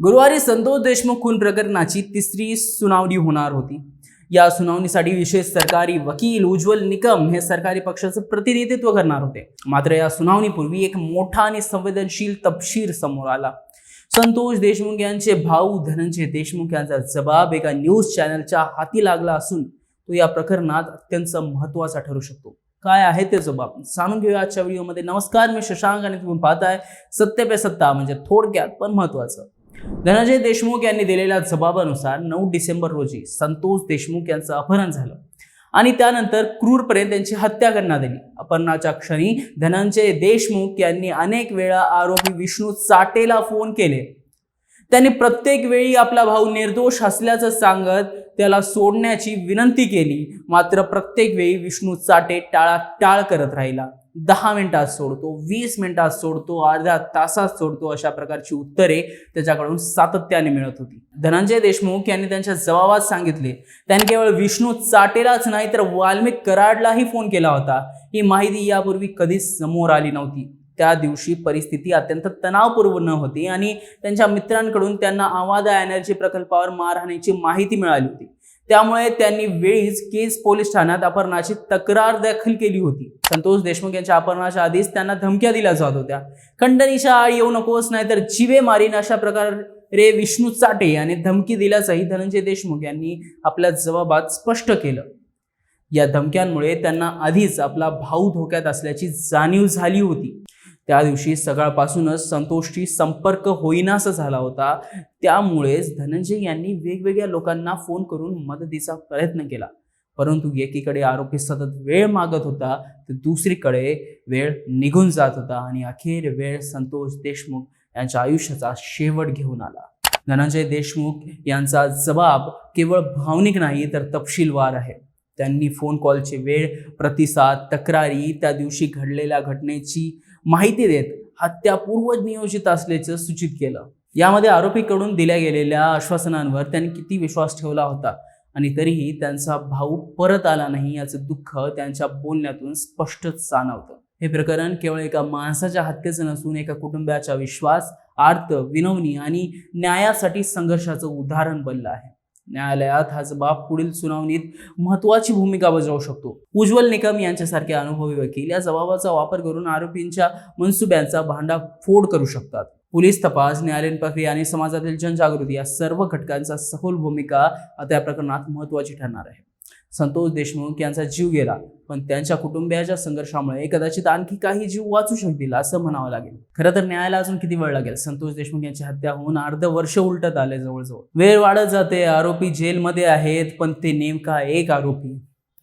गुरुवारी संतोष देशमुख खून प्रकरणाची तिसरी सुनावणी होणार होती. या सुनावणीसाठी विशेष सरकारी वकील उज्ज्वल निकम हे सरकारी पक्षाचं प्रतिनिधित्व करणार होते. मात्र या सुनावणीपूर्वी एक मोठा आणि संवेदनशील तपशीर समोर आला. संतोष देशमुख यांचे भाऊ धनंजय देशमुख यांचा जबाब एका न्यूज चॅनलच्या हाती लागला असून तो या प्रकरणात अत्यंत महत्त्वाचा ठरू शकतो. काय आहे ते जबाब? जाणून घेऊया आजच्या व्हिडिओमध्ये. नमस्कार मी शशांक आणि तुम्ही पाहताय सत्य पे सत्ता म्हणजे थोडक्यात पण महत्वाचं धनंजय देशमुख यांनी दिलेल्या जबाबानुसार नऊ डिसेंबर रोजी संतोष देशमुख यांचं अपहरण झालं. आणि त्यानंतर क्रूरपर्यंत त्यांची हत्या करण्यात आली. अपहरणाच्या क्षणी धनंजय देशमुख यांनी अनेक वेळा आरोपी विष्णू चाटेला फोन केले. त्यांनी प्रत्येक वेळी आपला भाऊ निर्दोष असल्याचं सांगत त्याला सोडण्याची विनंती केली. मात्र प्रत्येक वेळी विष्णू चाटे टाळाटाळ करत राहिला. दहा मिनिटात सोडतो वीस मिनिटात सोडतो अर्ध्या तासात सोडतो अशा प्रकारची उत्तरे त्याच्याकडून सातत्याने मिळत होती. धनंजय देशमुख यांनी त्यांच्या जबाबात सांगितले त्यांनी केवळ विष्णू चाटेलाच नाही तर वाल्मिक कराडलाही फोन केला होता. ही माहिती यापूर्वी कधीच समोर आली नव्हती. त्या दिवशी परिस्थिती अत्यंत तणावपूर्ण होती आणि त्यांच्या मित्रांकडून त्यांना आवादा एनर्जी प्रकल्पावर मारहाणीची माहिती मिळाली होती. त्यामुळे त्यांनी वेळीच केस पोलीस ठाण्यात अपहरणाची तक्रार दाखल केली होती. संतोष देशमुख यांच्या अपहरणाच्या आधीच त्यांना धमक्या दिल्या जात होत्या. खंडणीच्या आळ येऊ नकोस नाहीतर जीवे मारीन अशा प्रकारे विष्णू चाटे यांनी धमकी दिल्याचंही धनंजय देशमुख यांनी आपल्या जबाबात स्पष्ट केलं. या धमक्यांमुळे त्यांना आधीच आपला भाऊ धोक्यात असल्याची जाणीव झाली होती. त्या दिवशी सकाळपासूनच संतोषशी संपर्क होईनासा झाला होता. त्यामुळेच धनंजय यांनी वेगवेगळ्या लोकांना फोन करून मदतीचा प्रयत्न केला. परंतु एकीकडे आरोपी सतत वेळ मागत होता तर दुसरीकडे वेळ निघून जात होता आणि अखेर वेळ संतोष देशमुख यांच्या आयुष्याचा शेवट घेऊन आला. धनंजय देशमुख यांचा जबाब केवळ भावनिक नाही तर तपशीलवार आहे. त्यांनी फोन कॉलचे वेळ प्रतिसाद तक्रारी त्या दिवशी घडलेल्या घटनेची माहिती देत हत्यापूर्व नियोजित असल्याचं सूचित केलं. यामध्ये आरोपीकडून दिल्या गेलेल्या आश्वासनांवर त्यांनी किती विश्वास ठेवला होता आणि तरीही त्यांचा भाऊ परत आला नाही याचं दुःख त्यांच्या बोलण्यातून स्पष्टच जाणवतं. हे प्रकरण केवळ एका माणसाच्या हत्येचं नसून एका कुटुंबाचा विश्वास आर्त विनवणी आणि न्यायासाठी संघर्षाचं उदाहरण बनलं आहे. न्यायालयात हा जबाब पुढील सुनावणीत महत्वाची भूमिका बजावू शकतो. उज्ज्वल निकम यांच्यासारखे अनुभवी वकील या जबाबाचा वापर करून आरोपींच्या मनसुब्यांचा भांडाफोड करू शकतात. पोलीस तपास न्यायालयीन प्रक्रिया आणि समाजातील जनजागृती या सर्व घटकांचा सखोल भूमिका आता या प्रकरणात महत्वाची ठरणार आहे. संतोष देशमुख यांचा जीव गेला पण त्यांच्या कुटुंबियाच्या संघर्षामुळे कदाचित आणखी काही जीव वाचू शकतील असं म्हणावं लागेल. खरं तर न्यायाला अजून किती वेळ लागेल? संतोष देशमुख यांची हत्या होऊन अर्ध वर्ष उलटत आले जवळजवळ. वेळ वाढत जाते आरोपी जेलमध्ये आहेत पण ते नेमका एक आरोपी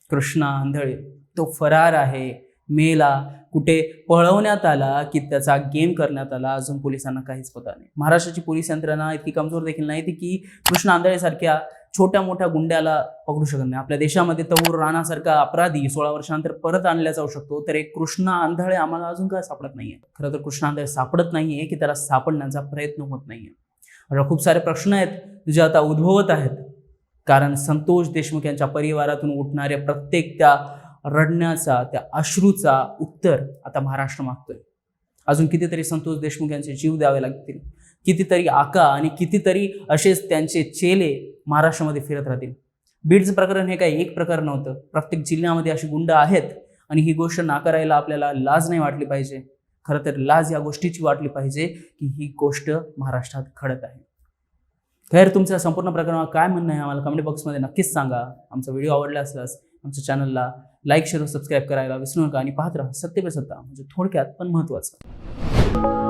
कृष्णा आंधळे. तो फरार आहे मेला कुठे पळवण्यात आला की त्याचा गेम करण्यात आला अजून पोलिसांना काहीच पता नाही. महाराष्ट्राची पोलीस यंत्रणा इतकी कमजोर देखील नाही ती की कृष्ण आंधळेसारख्या छोट्या मोठ्या गुंड्याला पकडू शकत नाही. आपल्या देशामध्ये तहूर राणासारखा अपराधी सोळा वर्षानंतर परत आणला जाऊ शकतो तर एक कृष्ण आंधळे आम्हाला अजून काय सापडत नाहीये? खरं तर कृष्ण आंधळे सापडत नाहीये की त्याला सापडण्याचा प्रयत्न होत नाहीये. अशा खूप सारे प्रश्न आहेत जे आता उद्भवत आहेत. कारण संतोष देशमुख यांच्या परिवारातून उठणाऱ्या प्रत्येक त्या रडण्याचा त्या अश्रूचा उत्तर आता महाराष्ट्र मागतोय. अजून कितीतरी संतोष देशमुख यांचे जीव द्यावे लागतील. कितीतरी आका आणि कितीतरी असेच त्यांचे चेले महाराष्ट्रामध्ये फिरत राहतील. बीडचं प्रकरण हे काही एक प्रकरण नव्हतं प्रत्येक जिल्ह्यामध्ये अशी गुंड आहेत आणि ही गोष्ट नाकारायला आपल्याला लाज नाही वाटली पाहिजे. खरं तर लाज या गोष्टीची वाटली पाहिजे की ही गोष्ट महाराष्ट्रात घडत आहे. खैर तुमच्या संपूर्ण प्रकरणावर काय म्हणणं आहे आम्हाला कमेंट बॉक्समध्ये नक्कीच सांगा. आमचा व्हिडिओ आवडला असल्यास आमच्या चॅनलला लाईक शेअर सबस्क्राईब करायला विसरू नका आणि पाहत राहा सत्य पे सत्ता म्हणजे थोडक्यात पण महत्त्वाचं